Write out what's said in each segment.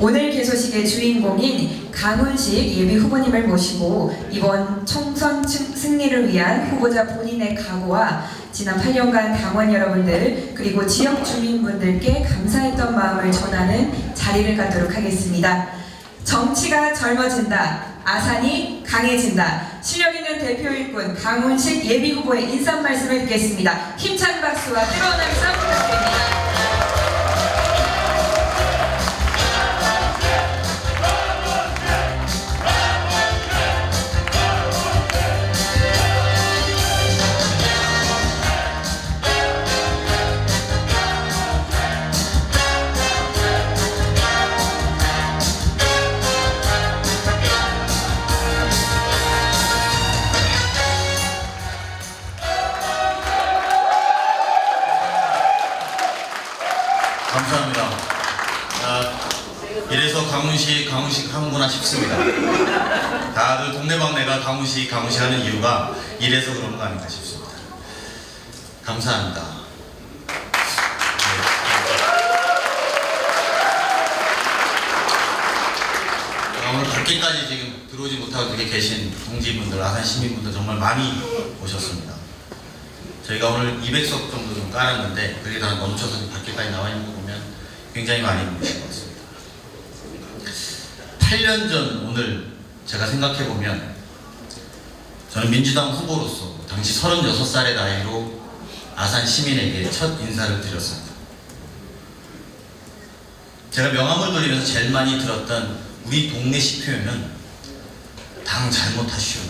오늘 개소식의 주인공인 강훈식 예비 후보님을 모시고 이번 총선 층- 승리를 위한 후보자 본인의 각오와 지난 8년간 당원 여러분들 그리고 지역 주민분들께 감사했던 마음을 전하는 자리를 갖도록 하겠습니다. 정치가 젊어진다. 아산이 강해진다. 실력 있는 대표 일꾼 강훈식 예비 후보의 인사 말씀을 듣겠습니다. 힘찬 박수와 뜨거운 함성 부탁드립니다. 감사합니다. 아, 이래서 강훈식, 강훈식 하는구나 싶습니다. 다들 동네방네가 강훈식, 강훈식 하는 이유가 이래서 그런 거 아닌가 싶습니다. 감사합니다. 네. 오늘 밖에까지 지금 들어오지 못하고 이렇게 계신 동지분들, 아산 시민분들 정말 많이 오셨습니다. 저희가 오늘 200석 정도 좀 깔았는데 그게 다 멈춰서 밖에까지 나와 있는 거 굉장히 많이 오신 것 같습니다. 8년 전 오늘 제가 생각해 보면 저는 민주당 후보로서 당시 36살의 나이로 아산 시민에게 첫 인사를 드렸습니다. 제가 명함을 돌리면서 제일 많이 들었던 우리 동네 시 표현은 당 잘못하시오.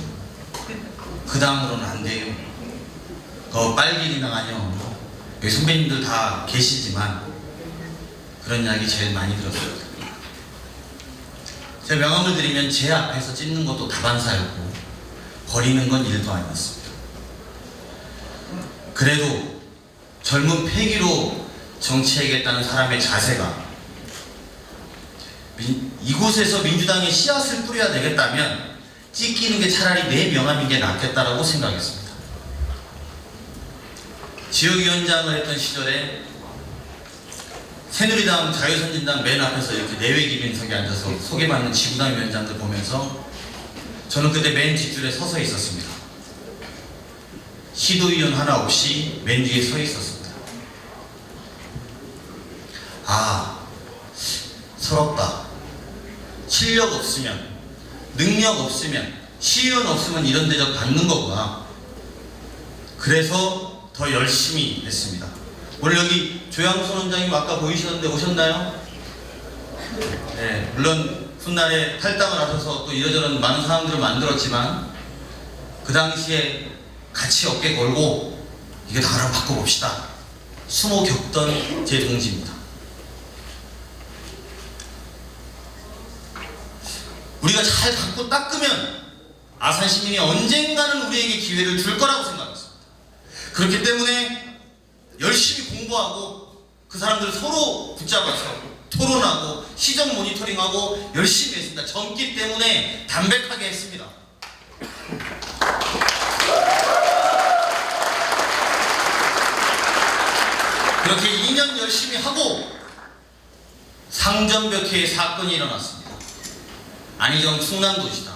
그 당으로는 안 돼요. 더 빨길이 나가요. 여기 선배님들 다 계시지만 그런 이야기 제일 많이 들었어요. 제가 명함을 드리면 제 앞에서 찢는 것도 다반사였고 버리는 건 일도 아니었습니다. 그래도 젊은 패기로 정치하겠다는 사람의 자세가 민- 이곳에서 민주당의 씨앗을 뿌려야 되겠다면 찢기는 게 차라리 내 명함인 게 낫겠다라고 생각했습니다. 지역위원장을 했던 시절에 새누리당 자유선진당 맨 앞에서 이렇게 내외 기빈석에 앉아서 소개받는 지구당 위원장들 보면서 저는 그때 맨 뒷줄에 서서 있었습니다. 시도위원 하나 없이 맨 뒤에 서 있었습니다. 아, 서럽다. 실력 없으면, 능력 없으면, 시의원 없으면 이런 대접 받는 거구나. 그래서 더 열심히 했습니다. 오늘 여기 조양선 원장님 아까 보이셨는데 오셨나요? 네, 물론 훗날에 탈당을 하셔서 또 이러저런 많은 상황들을 만들었지만 그 당시에 같이 어깨 걸고 이게 나라를 바꿔봅시다. 수모 겪던 제 동지입니다. 우리가 잘 갖고 닦으면 아산 시민이 언젠가는 우리에게 기회를 줄 거라고 생각했습니다. 그렇기 때문에 공부하고 그 사람들 서로 붙잡아서 토론하고 시정 모니터링하고 열심히 했습니다. 젊기 때문에 담백하게 했습니다. 그렇게 2년 열심히 하고 상전벽해의 사건이 일어났습니다. 안희정 충남도시다.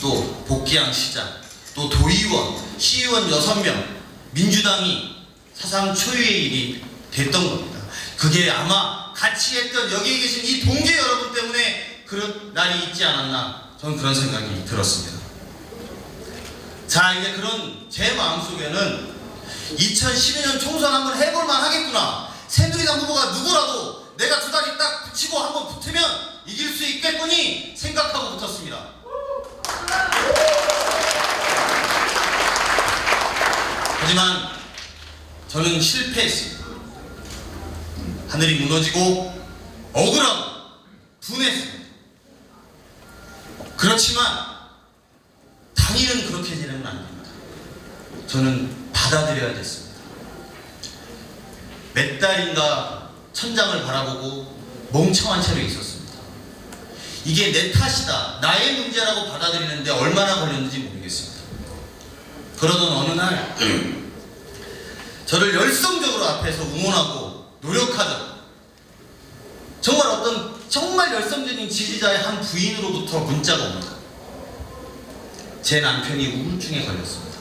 또 복귀항 시장, 또 도의원, 시의원 6명, 민주당이 사상 초유의 일이 됐던 겁니다. 그게 아마 같이 했던 여기 계신 이 동지 여러분 때문에 그런 날이 있지 않았나 저는 그런 생각이 들었습니다. 자 이제 그런 제 마음속에는 2012년 총선 한번 해볼만 하겠구나 새누리당 후보가 누구라도 내가 두 다리 딱 붙이고 한번 붙으면 이길 수 있겠거니 생각하고 붙었습니다. 하지만 저는 실패했습니다. 하늘이 무너지고 억울하고 분했습니다. 그렇지만 당일은 그렇게 되면 안 됩니다. 저는 받아들여야 됐습니다. 몇 달인가 천장을 바라보고 멍청한 채로 있었습니다. 이게 내 탓이다, 나의 문제라고 받아들이는데 얼마나 걸렸는지 모르겠습니다. 그러던 어느 날 저를 열성적으로 앞에서 응원하고 노력하던 정말 어떤 정말 열성적인 지지자의 한 부인으로부터 문자가 옵니다. 제 남편이 우울증에 걸렸습니다.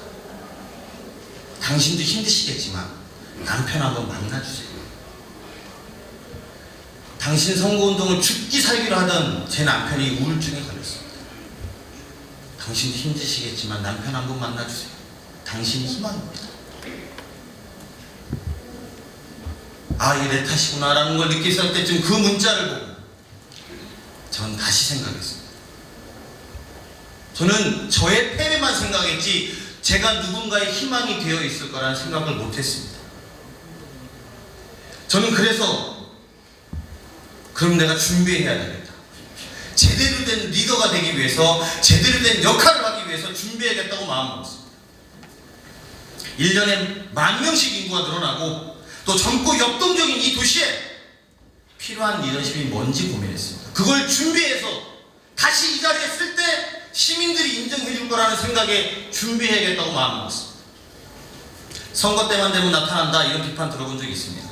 당신도 힘드시겠지만 남편 한번 만나주세요. 당신 선거운동을 죽기 살기로 하던 제 남편이 우울증에 걸렸습니다. 당신도 힘드시겠지만 남편 한번 만나주세요. 당신이 희망입니다. 아, 내 탓이구나라는 걸 느꼈을 때쯤 그 문자를 보고 전 다시 생각했습니다. 저는 저의 패배만 생각했지 제가 누군가의 희망이 되어 있을 거라는 생각을 못했습니다. 저는 그래서 그럼 내가 준비해야 되겠다. 제대로 된 리더가 되기 위해서 제대로 된 역할을 하기 위해서 준비해야겠다고 마음먹었습니다. 1년에 만 명씩 인구가 늘어나고 또 젊고 역동적인 이 도시에 필요한 리더십이 뭔지 고민했습니다. 그걸 준비해서 다시 이 자리에 쓸 때 시민들이 인정해 줄 거라는 생각에 준비해야겠다고 마음먹었습니다. 선거 때만 되면 나타난다 이런 비판 들어본 적이 있습니다.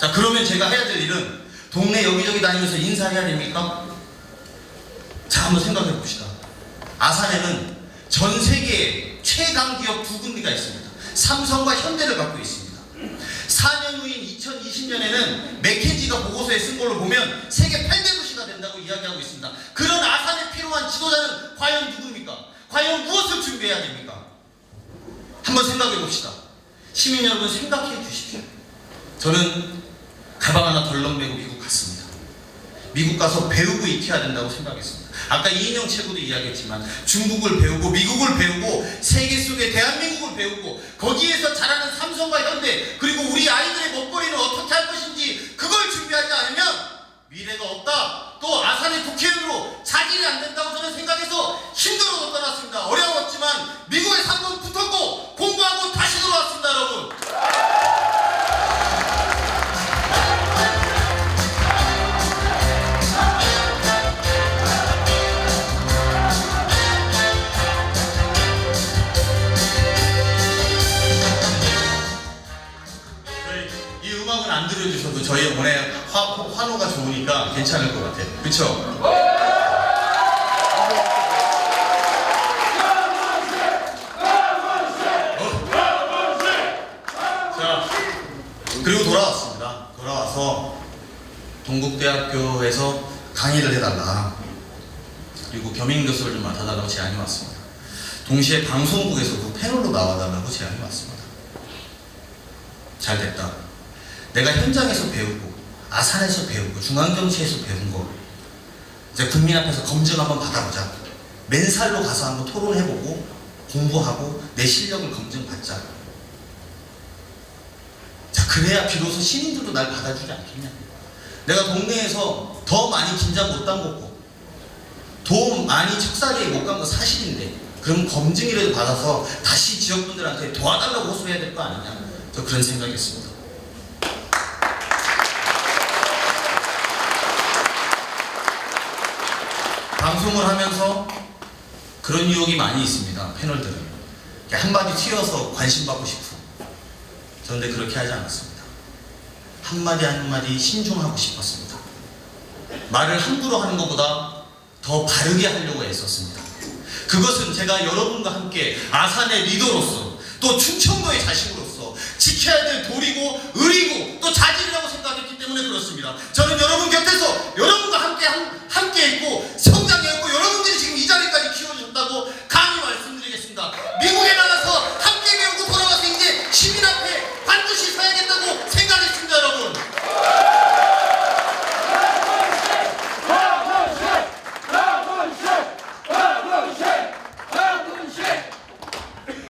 자 그러면 제가 해야 될 일은 동네 여기저기 다니면서 인사해야 됩니까? 자 한번 생각해 봅시다. 아산에는 전 세계에 최강 기업 두 군데가 있습니다. 삼성과 현대를 갖고 있습니다. 4년 후인 2020년에는 맥켄지가 보고서에 쓴 걸로 보면 세계 8대 도시가 된다고 이야기하고 있습니다. 그런 아산에 필요한 지도자는 과연 누굽니까? 과연 무엇을 준비해야 됩니까? 한번 생각해 봅시다. 시민 여러분 생각해 주십시오. 저는 가방 하나 덜렁 메고 미국. 미국 가서 배우고 익혀야 된다고 생각했습니다. 아까 이인영 최고도 이야기했지만 중국을 배우고 미국을 배우고 세계 속의 대한민국을 배우고 거기에서 자라는 삼성과 현대 그리고 우리 아이들의 먹거리는 어떻게 할 것인지 그걸 준비하지 않으면 미래가 없다. 또 아산의 국회의원 좋으니까 괜찮을 것 같아요. 그쵸? 그리고 돌아왔습니다. 돌아와서 동국대학교에서 강의를 해달라. 그리고 겸임 교수를 좀 맡아달라고 제안이 왔습니다. 동시에 방송국에서도 패널로 나와달라고 제안이 왔습니다. 잘 됐다. 내가 현장에서 배우고 아산에서 배우고 중앙정치에서 배운 거 이제 국민 앞에서 검증 한번 받아보자. 맨살로 가서 한번 토론해보고 공부하고 내 실력을 검증받자. 자 그래야 비로소 시민들도 날 받아주지 않겠냐. 내가 동네에서 더 많이 긴장 못 담궜고 더 많이 척사리에 못 간 거 사실인데 그럼 검증이라도 받아서 다시 지역분들한테 도와달라고 호소해야 될 거 아니냐. 저 그런 생각했습니다. 방송을 하면서 그런 유혹이 많이 있습니다. 패널들은 한마디 튀어서 관심 받고 싶고 그런데 그렇게 하지 않았습니다. 한마디 한마디 신중하고 싶었습니다. 말을 함부로 하는 것보다 더 바르게 하려고 애썼습니다. 그것은 제가 여러분과 함께 아산의 리더로서 또 충청도의 자식으로서 지켜야 될 도리고 의리고 또 자질이라고 생각했기 때문에 그렇습니다. 저는 여러분 곁에서 여러분과 함께 함- 함께 있고 성장했고 여러분들이 지금 이 자리까지 키워주셨다고 감히 말씀드리겠습니다.